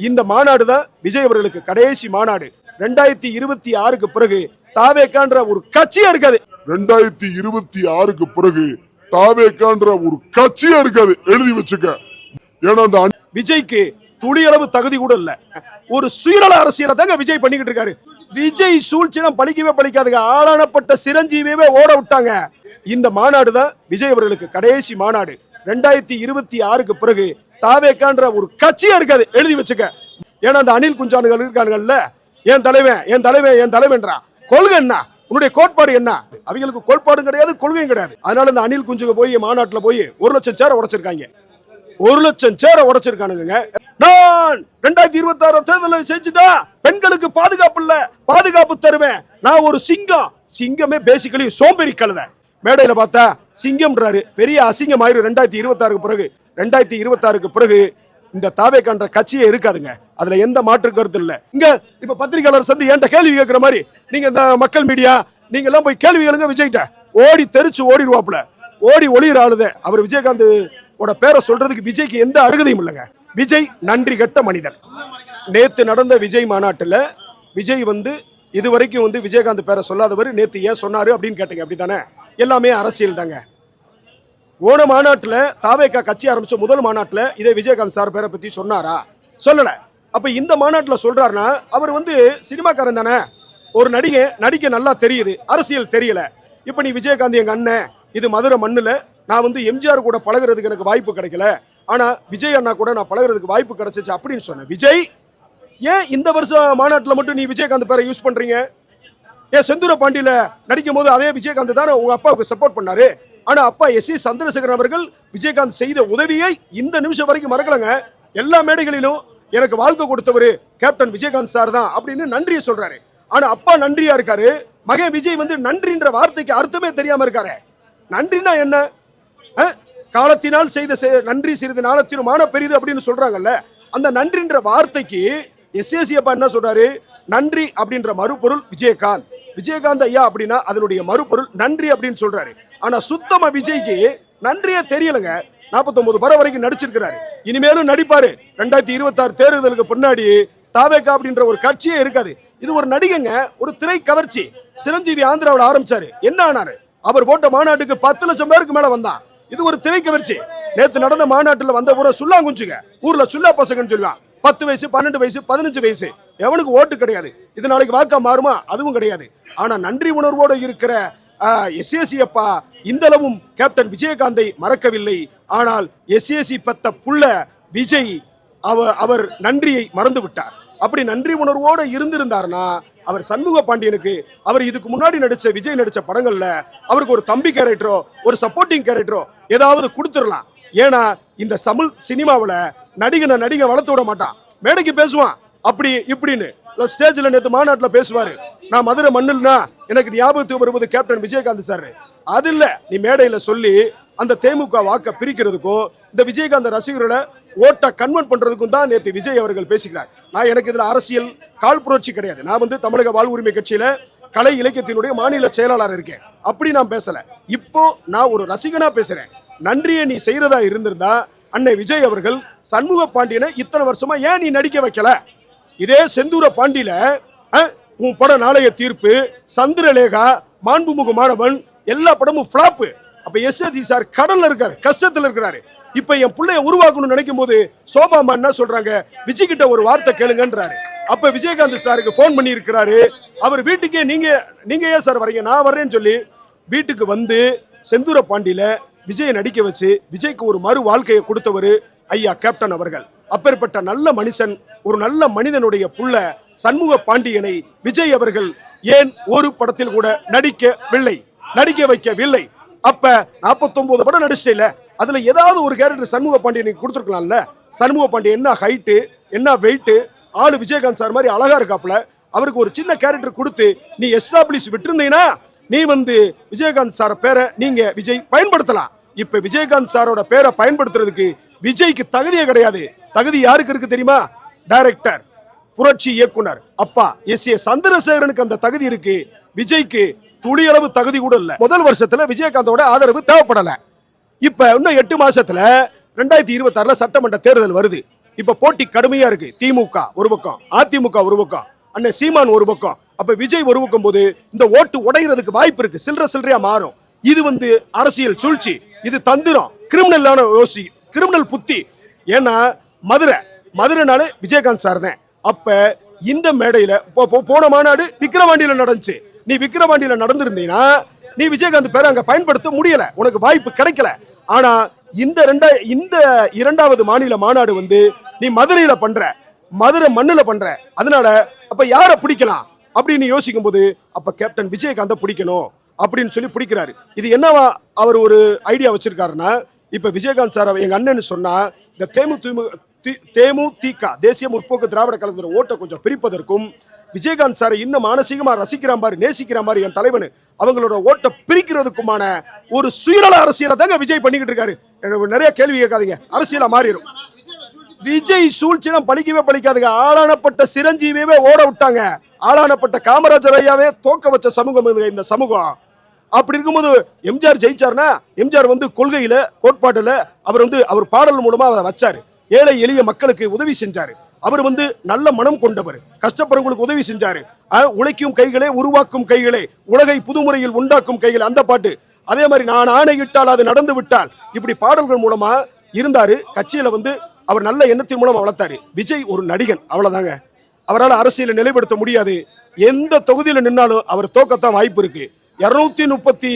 இந்த மாநாடு தான் விஜய் அவர்களுக்கு கடைசி மாநாடு. ரெண்டாயிரத்தி இருபத்தி ஆறுக்கு பிறகு தாவேக்கான்ற ஒரு கட்சியா இருக்காது ரெண்டாயிரத்தி இருபத்தி ஆறுக்கு பிறகு தாவேக்கான்ற ஒரு கட்சியா இருக்காது எழுதி வச்சுக்க. ஏன்னா அந்த விஜய்க்கு துளியளவு தகுதி கூட இல்ல. ஒரு சுயநல அரசியலை தாங்க விஜய் பண்ணிக்கிட்டு இருக்காரு. விஜய் சூழ்ச்சினம் பலிக்கவே பலிக்காதுங்க ஆளானப்பட்ட சிரஞ்சீவியவே ஓட விட்டாங்க. இந்த மாநாடு தான் விஜய் அவர்களுக்கு கடைசி மாநாடு. ரெண்டாயிரத்தி இருபத்தி ஆறுக்கு பிறகு தாவேக்கான்ற ஒரு கட்சியே இருக்காது. எழுதி வச்சுக்க. ஏன்னா அந்த அணில் குஞ்சானுகள் இருக்கானுங்கல்ல. என் தலைவன் என் தலைவன் என் தலைவன்றான் கொள்கை என்ன? உன்னுடைய கோட்பாடு என்ன? அவங்களுக்கு கோட்பாடும் கிடையாது கொள்கையும் கிடையாது. அதனால இந்த அணில் குஞ்சுக்கு போய் மாநாட்டுல போய் ஒரு லட்சம் சேரை உடைச்சிருக்காங்க. ஒரு லட்சம் சேர உடைச்சிருக்கானுங்க நான் ரெண்டாயிரத்தி இருபத்தி ஆறு தேர்தலில் செஞ்சுட்டா பெண்களுக்கு பாதுகாப்பு இல்ல பாதுகாப்பு தருவேன். நான் ஒரு சிங்கம். சிங்கமே பேசிக்கலி சோம்பேறி கழுத. மேடையில பார்த்தா சிங்கம்ன்றாரு. பெரிய அசிங்கம் ஆயிரும் ரெண்டாயிரத்தி இருபத்தி ஆறுக்கு பிறகு. ரெண்டாயிரத்தி இருபத்தாறுக்கு பிறகு இந்த தாவே கன்ற கட்சியே இருக்காதுங்க. அதுல எந்த மாற்று கருத்து இல்ல. இங்க இப்ப பத்திரிகையாளர் சந்தி என்கிட்ட கேள்வி கேட்கிற மாதிரி நீங்க இந்த மக்கள் மீடியா நீங்க எல்லாம் போய் கேள்வி கேளுங்க விஜய்கிட்ட ஓடி தெரிச்சு ஓடிடுவாப்ல ஓடி ஒளியிற ஆளுத. அவர் விஜயகாந்த் ஓட பேரை சொல்றதுக்கு விஜய்க்கு எந்த அருகதையும் இல்லைங்க. விஜய் நன்றி கெட்ட மனிதன். நேத்து நடந்த விஜய் மாநாட்டில் விஜய் வந்து இதுவரைக்கும் வந்து விஜயகாந்த் பேரை சொல்லாதவர் நேத்து ஏன் சொன்னாரு? அப்படின்னு கேட்டீங்க. அப்படித்தானே? எல்லாமே அரசியல் தாங்க. ஓன மாநாட்டில் தாவேக்கா கட்சி ஆரம்பித்த முதல் மாநாட்டில் இதே விஜயகாந்த் சார் பேரை பற்றி சொன்னாரா? சொல்லலை. அப்போ இந்த மாநாட்டில் சொல்கிறாருன்னா அவர் வந்து சினிமாக்காரன் தானே. ஒரு நடிகை நடிக்க நல்லா தெரியுது. அரசியல் தெரியல. இப்போ நீ விஜயகாந்த் எங்கள் அண்ணன் இது மதுரை மண்ணில் நான் வந்து எம்ஜிஆர் கூட பழகுறதுக்கு எனக்கு வாய்ப்பு கிடைக்கல. ஆனால் விஜய் அண்ணா கூட நான் பழகுறதுக்கு வாய்ப்பு கிடைச்சிச்சு அப்படின்னு சொன்னேன் விஜய் ஏன் இந்த வருஷம் மாநாட்டில் மட்டும் நீ விஜயகாந்த் பேரை யூஸ் பண்ணுறீங்க ஏன் செந்தூர பாண்டியில நடிக்கும் போது அதே விஜயகாந்த் தானே உங்கள் அப்பாவுக்கு சப்போர்ட் பண்ணாரு? ஆனா அப்பா எஸ் ஏ சந்திரசேகரன் அவர்கள் விஜயகாந்த் செய்த உதவியை இந்த நிமிஷம் வரைக்கும் மறக்கலங்க. எல்லா மேடைகளிலும் எனக்கு வாழ்க்கை கொடுத்தவர் கேப்டன் விஜயகாந்த் சார் தான் அப்படின்னு நன்றியை சொல்றாரு. ஆனா அப்பா நன்றியா இருக்காரு. மகன் விஜய் வந்து நன்றின்ற வார்த்தைக்கு அர்த்தமே தெரியாம இருக்காரு. நன்றினா என்ன? காலத்தினால் செய்த நன்றி சிறிது நாளத்திலும் மான பெரிது அப்படின்னு சொல்றாங்கல்ல. அந்த நன்றின்ற வார்த்தைக்கு எஸ்ஏசி அப்பா என்ன சொல்றாரு? நன்றி அப்படின்ற மறுபொருள் விஜயகாந்த். விஜயகாந்த் ஐயா அப்படின்னா அதனுடைய மறுபொருள் நன்றி அப்படின்னு சொல்றாரு. ஆனா சுத்தமா விஜய்க்கு நன்றியே தெரியலங்க. 49 படம் வரைக்கும் நடிச்சிருக்கிறாரு. இனிமேலும் நடிப்பாரு. ரெண்டாயிரத்தி இருபத்தாறு தேர்தலுக்கு பின்னாடி தாவேக்கா அப்படின்ற ஒரு கட்சியே இருக்காது. இது ஒரு நடிகைங்க ஒரு திரை கவர்ச்சி. சிரஞ்சீவி ஆந்திராவில் ஆரம்பிச்சாரு. என்ன ஆனாரு? அவர் போட்ட மாநாட்டுக்கு பத்து லட்சம் பேருக்கு மேல வந்தான். இது ஒரு திரை கவர்ச்சி. நேத்து நடந்த மாநாட்டில் வந்த ஊரை சுல்லாங்குஞ்சுங்க. ஊர்ல சுல்லா பசங்கன்னு சொல்லுவான் பத்து வயசு பன்னெண்டு வயசு பதினஞ்சு வயசு. எவனுக்கு ஓட்டு கிடையாது. இது நாளைக்கு வாக்கா மாறுமா? அதுவும் கிடையாது. ஆனா நன்றி உணர்வோடு இருக்கிற எஸ்ஏசி அப்பா இந்தளவும் கேப்டன் விஜயகாந்தை மறக்கவில்லை. ஆனால் எஸ்ஏசி பத்த புள்ள விஜய் அவ அவர் நன்றியை மறந்து விட்டார் அப்படி நன்றி உணர்வோடு இருந்திருந்தாருன்னா அவர் சண்முக பாண்டியனுக்கு அவர் இதுக்கு முன்னாடி நடித்த விஜய் நடித்த படங்களில் அவருக்கு ஒரு தம்பி கேரக்டரோ ஒரு சப்போர்ட்டிங் கேரக்டரோ ஏதாவது கொடுத்துடலாம். ஏன்னா இந்த தமிழ் சினிமாவில் நடிகனை நடிகை வளர்த்து விட மாட்டான். மேடைக்கு பேசுவான். அப்படி இப்படின்னு. ஸ்டேஜில் நேற்று மாநாட்டில் பேசுவார். நான் மதுரை மண்ணில்னா எனக்கு ஞாபகத்துக்கு வருவது கேப்டன் விஜயகாந்த் சார் அது இல்லை நீ மேடையில் சொல்லி அந்த தேமுக வாக்கை பிரிக்கிறதுக்கும் இந்த விஜயகாந்த் ரசிகர்களை ஓட்டை கன்வெர்ட் பண்ணுறதுக்கும் தான் நேற்று விஜய் அவர்கள் பேசுகிறார் நான் எனக்கு இதில் அரசியல் கால் புரட்சி கிடையாது. நான் வந்து தமிழக வாழ்வுரிமை கட்சியில் கலை இலக்கியத்தினுடைய மாநில செயலாளர் இருக்கேன். அப்படி நான் பேசலை. இப்போ நான் ஒரு ரசிகனாக பேசுகிறேன் நன்றியை நீ செய்கிறதா இருந்திருந்தா அன்னை விஜய் அவர்கள் சண்முக பாண்டியனை இத்தனை வருஷமா ஏன் நீ நடிக்க வைக்கல? இதே செந்தூர பாண்டியில உன் படம் நாளைய தீர்ப்பு சந்திரலேகா மாண்புமுக மாணவன் எல்லா படமும் ஃபிளாப்பு அப்ப எஸ்எஸ்ஜி சார் கடல்ல இருக்காரு கஷ்டத்துல இருக்கிறாரு. இப்ப என் பிள்ளைய உருவாக்கணும்னு நினைக்கும் போது சோபா அம்மா என்ன சொல்றாங்க? விஜய் கிட்ட ஒரு வார்த்தை கேளுங்கன்றாரு. அப்ப விஜயகாந்த் சாருக்கு ஃபோன் பண்ணி இருக்கிறாரு அவர் வீட்டுக்கே நீங்க நீங்க ஏன் சார் வரீங்க? நான் வர்றேன்னு சொல்லி வீட்டுக்கு வந்து செந்தூர பாண்டியில விஜயை நடிக்க வச்சு விஜய்க்கு ஒரு மறு வாழ்க்கையை கொடுத்தவர் ஐயா கேப்டன் அவர்கள். அப்பேற்பட்ட நல்ல மனுஷன் ஒரு நல்ல மனிதனுடைய புள்ள சண்முக பாண்டியனை விஜய் அவர்கள் ஏன் ஒரு படத்தில் கூட நடிக்கவில்லை? நடிக்க வைக்கவில்லை. அப்ப 49 படம் நடிச்சிட்டே அதுல ஏதாவது ஒரு கேரக்டர் சண்முக பாண்டியனுக்கு கொடுத்துருக்கலாம்ல? சண்முக பாண்டியன் என்ன ஹைட்டு என்ன வெயிட்டு ஆளு விஜயகாந்த் சார் மாதிரி அழகா இருக்காப்புல. அவருக்கு ஒரு சின்ன கேரக்டர் கொடுத்து நீ எஸ்டாப்ளிஷ் விட்டுருந்தீங்கன்னா நீ வந்து விஜயகாந்த் சார பேரை நீங்க விஜய் பயன்படுத்தலாம். இப்ப விஜயகாந்த் சாரோட பேரை பயன்படுத்துறதுக்கு விஜய்க்கு தகுதியே கிடையாது. தகுதி யாருக்கு இருக்கு தெரியுமா? டைரக்டர் புரட்சி இயக்குனர். அப்பா எஸ். ஏ. சந்திரசேகரனுக்கு அந்த தகுதி இருக்கு. விஜய்க்கு துளியளவு தகுதி கூட இல்ல. முதல் வருஷத்துல விஜயகாந்தோட ஆதரவு தேவைப்படல. இப்ப இன்னும் எட்டு மாசத்துல ரெண்டாயிரத்தி இருபத்தி ஆறுல சட்டமன்ற தேர்தல் வருது. இப்ப போட்டி கடுமையா இருக்கு. திமுக ஒரு பக்கம் அதிமுக ஒரு பக்கம் அண்ணன் சீமான் ஒரு பக்கம். அப்ப விஜய் ஒரு பக்கம் போது இந்த ஓட்டு உடையிறதுக்கு வாய்ப்பு இருக்கு. சில்லற சில்லறையா மாறும். இது வந்து அரசியல் சூழ்ச்சி. இது தந்திரம். கிரிமினலான யோசி கிரிமினல் புத்தி. ஏன்னா மதுரை மதுரைனாலே விஜயகாந்த் சார் தான். அப்ப இந்த மேடையில போ- போ- போன மாநாடு விக்கிரவாண்டியில நடந்துச்சு. நீ விக்கிரவாண்டியில நடந்திருந்தீங்கன்னா நீ விஜயகாந்த் பேரை அங்க பயன்படுத்த முடியல. உனக்கு வாய்ப்பு கிடைக்கல. ஆனா இந்த ரெண்டா இந்த இரண்டாவது மாநில மாநாடு வந்து நீ மதுரையில பண்ற. மதுரை மண்ணுல பண்ற. அதனால அப்ப யாரை பிடிக்கலாம்? அப்படின்னு யோசிக்கும் போது அப்ப கேப்டன் விஜயகாந்த பிடிக்கணும் அப்படின்னு சொல்லி பிடிக்கிறாரு. இது என்னவா அவர் ஒரு ஐடியா வச்சிருக்காருன்னா இப்ப விஜயகாந்த் சார் எங்க அண்ணன் சொன்னா இந்த தேமுதிமுக தேமுதிக தேசிய முற்போக்கு திராவிட கழகத்தோட ஓட்டை கொஞ்சம் பிரிப்பதற்கும் விஜயகாந்த் சாரை இன்னும் மானசீகமாக ரசிக்கிற மாதிரி நேசிக்கிற மாதிரி என் தலைவன் அவங்களோட ஓட்டை பிரிக்கிறதுக்குமான ஒரு சுயநல அரசியலை தாங்க விஜய் பண்ணிக்கிட்டு இருக்காரு. நிறைய கேள்வி கேட்காதீங்க அரசியலா மாறிடும் விஜய் சூழ்ச்சியெல்லாம் பழிக்கவே பழிக்காதுங்க ஆளானப்பட்ட சிரஞ்சீவியவே ஓட விட்டாங்க. ஆளானப்பட்ட காமராஜர் ஐயாவே தோக்க வச்ச சமூகம் இந்த சமூகம். அப்படி இருக்கும்போது எம்ஜிஆர் ஜெயிச்சார்னா எம்ஜிஆர் வந்து கொள்கையில கோட்பாட்டுல அவர் வந்து அவர் பாடல் மூலமா அதை வச்சாரு. ஏழை எளிய மக்களுக்கு உதவி செஞ்சாரு. அவர் வந்து நல்ல மனம் கொண்டவர். கஷ்டப்படுறவங்களுக்கு உதவி செஞ்சாரு. உழைக்கும் கைகளே உருவாக்கும் கைகளே உலகை புதுமுறையில் உண்டாக்கும் கைகள் அந்த பாட்டு. அதே மாதிரி நான் ஆணையிட்டால் அது நடந்து விட்டால் இப்படி பாடல்கள் மூலமா இருந்தாரு. கட்சியில வந்து அவர் நல்ல எண்ணத்தின் மூலம் வளர்த்தாரு. விஜய் ஒரு நடிகன் அவ்வளவுதாங்க. அவரால் அரசியலை நிலைப்படுத்த முடியாது. எந்த தொகுதியில் நின்னாலும் அவர் தோக்கத்தான் வாய்ப்பு இருக்கு. இருநூத்தி முப்பத்தி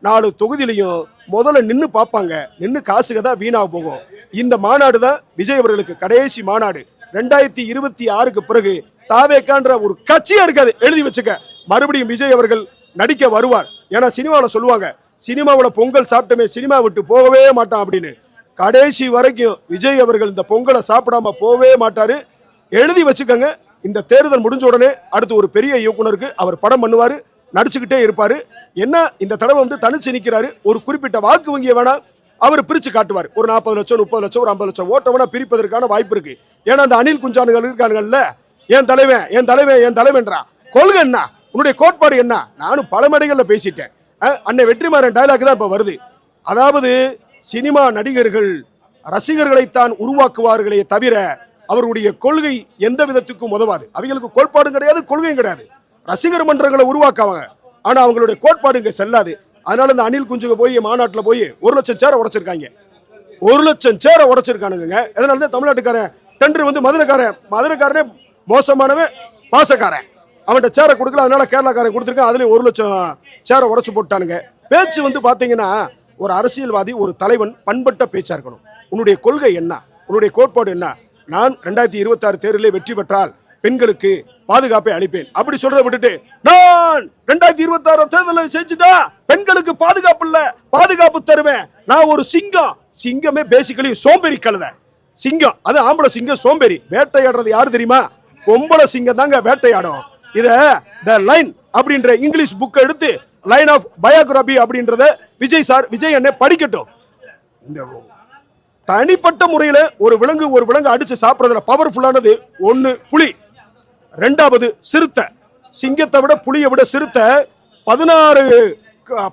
நாலு தொகுதியிலையும் முதல்ல நின்று பார்ப்பாங்க. நின்று காசுக தான் வீணாக போகும். இந்த மாநாடு தான் விஜய் அவர்களுக்கு கடைசி மாநாடு. ரெண்டாயிரத்தி இருபத்தி ஆறுக்கு பிறகு தாவேக்கான்ற ஒரு கட்சியா இருக்காது. எழுதி வச்சுக்க. மறுபடியும் விஜய் அவர்கள் நடிக்க வருவார். ஏன்னா சினிமாவில் சொல்லுவாங்க சினிமாவில் பொங்கல் சாப்பிட்டமே சினிமா விட்டு போகவே மாட்டான் அப்படின்னு. கடைசி வரைக்கும் விஜய் அவர்கள் இந்த பொங்கலை சாப்பிடாம போகவே மாட்டாரு. எழுதி வச்சுக்கோங்க. இந்த தேர்தல் முடிஞ்ச உடனே அடுத்து ஒரு பெரிய இயக்குனருக்கு அவர் படம் பண்ணுவாரு. நடிச்சுக்கிட்டே இருப்பார். என்ன இந்த தடவை வந்து தனிச்சு நிற்கிறாரு ஒரு குறிப்பிட்ட வாக்கு வங்கியை வேணால் அவர் பிரித்து காட்டுவார். ஒரு நாற்பது லட்சம் முப்பது லட்சம் ஒரு ஐம்பது லட்சம் ஓட்ட வேணால் பிரிப்பதற்கான வாய்ப்பு இருக்குது ஏன்னா அந்த அணில் குஞ்சானுகள் இருக்கானுங்கல்ல என் தலைவன் என் தலைவன் என் தலைவன்றான் கொள்கை என்ன? உன்னுடைய கோட்பாடு என்ன? நானும் பல மேடைகளில் பேசிட்டேன். அன்னை வெற்றிமாறன் டைலாக் தான் இப்போ வருது. அதாவது சினிமா நடிகர்கள் ரசிகர்களைத்தான் உருவாக்குவார்களே தவிர அவருடைய கொள்கை எந்த விதத்துக்கும் உதவாது. அவங்களுக்கு கோட்பாடும் கிடையாது கொள்கையும் கிடையாது. ரசிகர் மன்றங்களை உருவாக்குவாங்க ஆனால் அவங்களுடைய கோட்பாடு இங்கே செல்லாது. அதனால இந்த அணில் குஞ்சுக்கு போய் மாநாட்டில் போய் ஒரு லட்சம் சேரை உடைச்சிருக்காங்க. ஒரு லட்சம் சேரை உடைச்சிருக்கானுங்க அதனால தான் தமிழ்நாட்டுக்காரன்? டெண்டர் வந்து மதுரைக்காரன். மதுரைக்காரனே மோசமானவன் பாசக்காரன். அவன்கிட்ட சேரை கொடுக்கல அதனால கேரளாக்காரன் கொடுத்துருக்கான். அதுலேயும் ஒரு லட்சம் சேரை உடச்சி போட்டானுங்க. பேச்சு வந்து பார்த்தீங்கன்னா ஒரு அரசியல்வாதி ஒரு தலைவன் பண்பட்ட பேச்சாக இருக்கணும். உன்னுடைய கொள்கை என்ன? உன்னுடைய கோட்பாடு என்ன? நான் ரெண்டாயிரத்தி இருபத்தாறு தேர்தலில் வெற்றி பெற்றால் பெண்களுக்கு பாதுகாப்பை அளிப்பேன். அப்படி சொல்றத விட்டுட்டு நான் ரெண்டாயிரத்தி இருபத்தி ஆறு தேர்தலில் செஞ்சுட்டா பெண்களுக்கு பாதுகாப்பு இல்ல பாதுகாப்பு தருவேன். நான் ஒரு சிங்கம். சிங்கமே பேசிக்கலி சோம்பேறி கழுத. சிங்கம். அது ஆம்பளை சிங்கம் சோம்பேறி. வேட்டையாடுறது யாரு தெரியுமா? பொம்பளை சிங்கம் தாங்க வேட்டையாடும். இத த லைன் அப்படின்ற இங்கிலீஷ் புக் எடுத்து லைன் ஆஃப் பயோகிராபி அப்படின்றத விஜய் சார் விஜய் அண்ணே படிக்கட்டும். இந்த தனிப்பட்ட முறையில் ஒரு விலங்கு ஒரு விலங்கு அடிச்சு சாப்பிட்றதுல பவர்ஃபுல்லானது ஒன்று புலி. ரெண்டாவது சிறுத்தை. சிங்கத்தை விட புலியை விட சிறுத்தை பதினாறு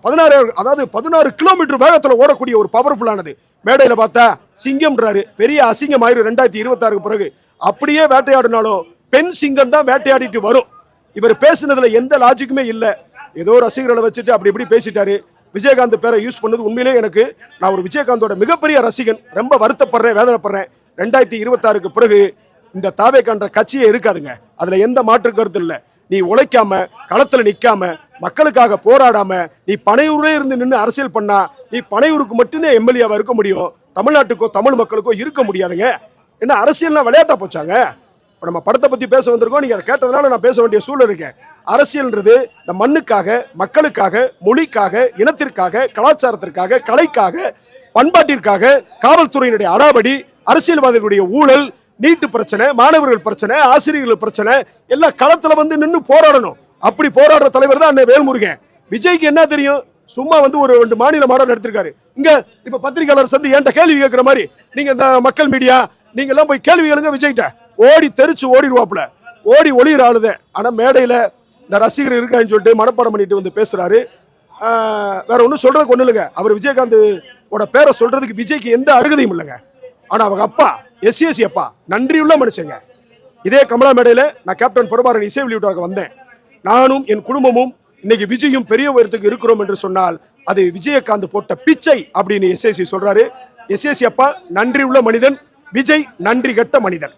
பதினாறு அதாவது பதினாறு கிலோமீட்டர் வேகத்தில் ஓடக்கூடிய ஒரு பவர்ஃபுல்லானது மேடையில் பார்த்தா சிங்கம்ன்றாரு. பெரிய அசிங்கம் ஆயிரும் ரெண்டாயிரத்தி இருபத்தாறுக்கு பிறகு. அப்படியே வேட்டையாடினாலும் பெண் சிங்கம் தான் வேட்டையாடிட்டு வரும். இவர் பேசுனதுல எந்த லாஜிக்குமே இல்லை. ஏதோ ரசிகர்களை வச்சுட்டு அப்படி இப்படி பேசிட்டாரு. விஜயகாந்த் பேரை யூஸ் பண்ணது உண்மையிலே எனக்கு நான் ஒரு விஜயகாந்தோட மிகப்பெரிய ரசிகன். ரொம்ப வருத்தப்படுறேன் வேதனைப்படுறேன். ரெண்டாயிரத்தி இருபத்தாறுக்கு பிறகு இந்த தாவேக்கான்ற கட்சியே இருக்காதுங்க. அதுல எந்த மாற்று கருத்து இல்லை. நீ உழைக்காம களத்துல நிக்காம மக்களுக்காக போராடாம நீ பனையூரே இருந்து நின்று அரசியல் பண்ணா நீ பனையூருக்கு மட்டும்தான் எம்எல்ஏவா இருக்க முடியும். தமிழ்நாட்டுக்கோ தமிழ் மக்களுக்கோ இருக்க முடியாதுங்க. என்ன அரசியல்னா விளையாட்டா போச்சாங்க? இப்போ நம்ம படத்தை பற்றி பேச வந்திருக்கோம். நீங்கள் அதை கேட்டதுனால நான் பேச வேண்டிய சூழல் இருக்கேன் அரசியல்ன்றது இந்த மண்ணுக்காக மக்களுக்காக மொழிக்காக இனத்திற்காக கலாச்சாரத்திற்காக கலைக்காக பண்பாட்டிற்காக காவல்துறையினுடைய அடாவடி அரசியல்வாதிகளுடைய ஊழல் நீட்டு பிரச்சனை மாணவர்கள் பிரச்சனை ஆசிரியர்கள் பிரச்சனை எல்லாம் களத்தில் வந்து நின்று போராடணும். அப்படி போராடுற தலைவர் தான் அண்ணன் வேல்முருகன். விஜய்க்கு என்ன தெரியும்? சும்மா வந்து ஒரு ரெண்டு மாநில மாடல் எடுத்திருக்காரு இங்க இப்ப பத்திரிகையாளர் சந்தி என்கிட்ட கேள்வி கேட்கிற மாதிரி நீங்க இந்த மக்கள் மீடியா நீங்க எல்லாம் போய் கேள்வி கேளுங்க விஜய்கிட்ட. ஓடி தெரிச்சு ஓடிடுவாப்புல. ஓடி ஒளியிற ஆளுதே. ஆனா மேடையில இந்த ரசிகர் இருக்கான்னு சொல்லிட்டு மனப்பாடம் பண்ணிட்டு வந்து பேசுறாரு. வேற ஒன்றும் சொல்றதுக்கு ஒண்ணு இல்லைங்க. அவர் விஜயகாந்த் பேரை சொல்றதுக்கு விஜய்க்கு எந்த அருகதையும் இல்லைங்க. ஆனா அவங்க அப்பா எஸ்சிஎஸ்சி அப்பா நன்றியுள்ள மனுஷங்க. இதே கமலா மேடையில் நான் கேப்டன் பிரபாரன் இசை வெளியிட்டாக வந்தேன். நானும் என் குடும்பமும் இன்னைக்கு விஜயும் பெரிய உயரத்துக்கு இருக்கிறோம் என்று சொன்னால் அது விஜயகாந்த் போட்ட பிச்சை அப்படின்னு எஸ்எஸ்சி சொல்றாரு. எஸ்எஸ்சி அப்பா நன்றி உள்ள மனிதன். விஜய் நன்றி கெட்ட மனிதன்.